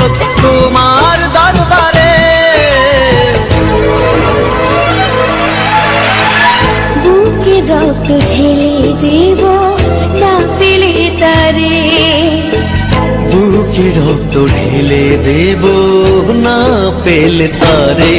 অনুরোধ তোমার দরবারে। বুকে রক্ত ঝেলে দেব না পেলে তারে। বুকে রক্ত ঢেলে দেব না পেলে তারে।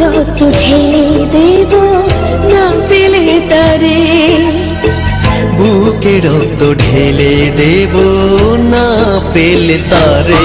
রক্ত ঢেলে দেব না পেলে তারে। বুকে রক্ত ঢেলে দেব না পেলে তারে।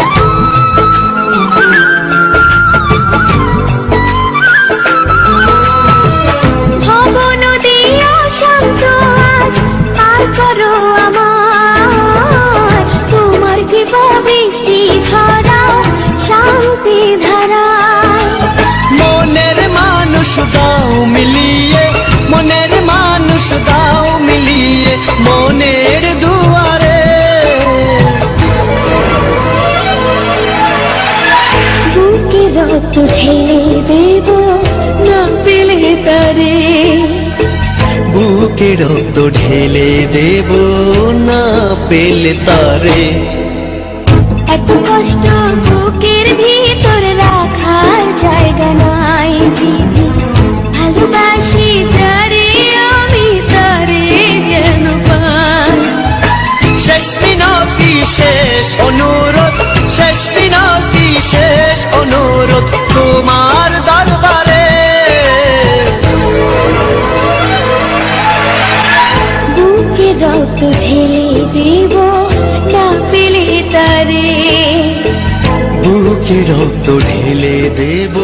বুকে রক্ত দেব না পেলে তারে বুকে রক্ত ঢেলে দেব না পেলে তারে এত কষ্ট বুকের ভিতর রাখার জায়গা নাই দিদি ভালোবাসি যারে আমি তারে যেন পাই শেষ মিনতি শেষ অনুরোধ শেষ অনুরোধ তোমার দরবারে। বুকে রক্ত ঝেলে দেব না পেলে তারে। বুকে রক্ত ঢেলে দেব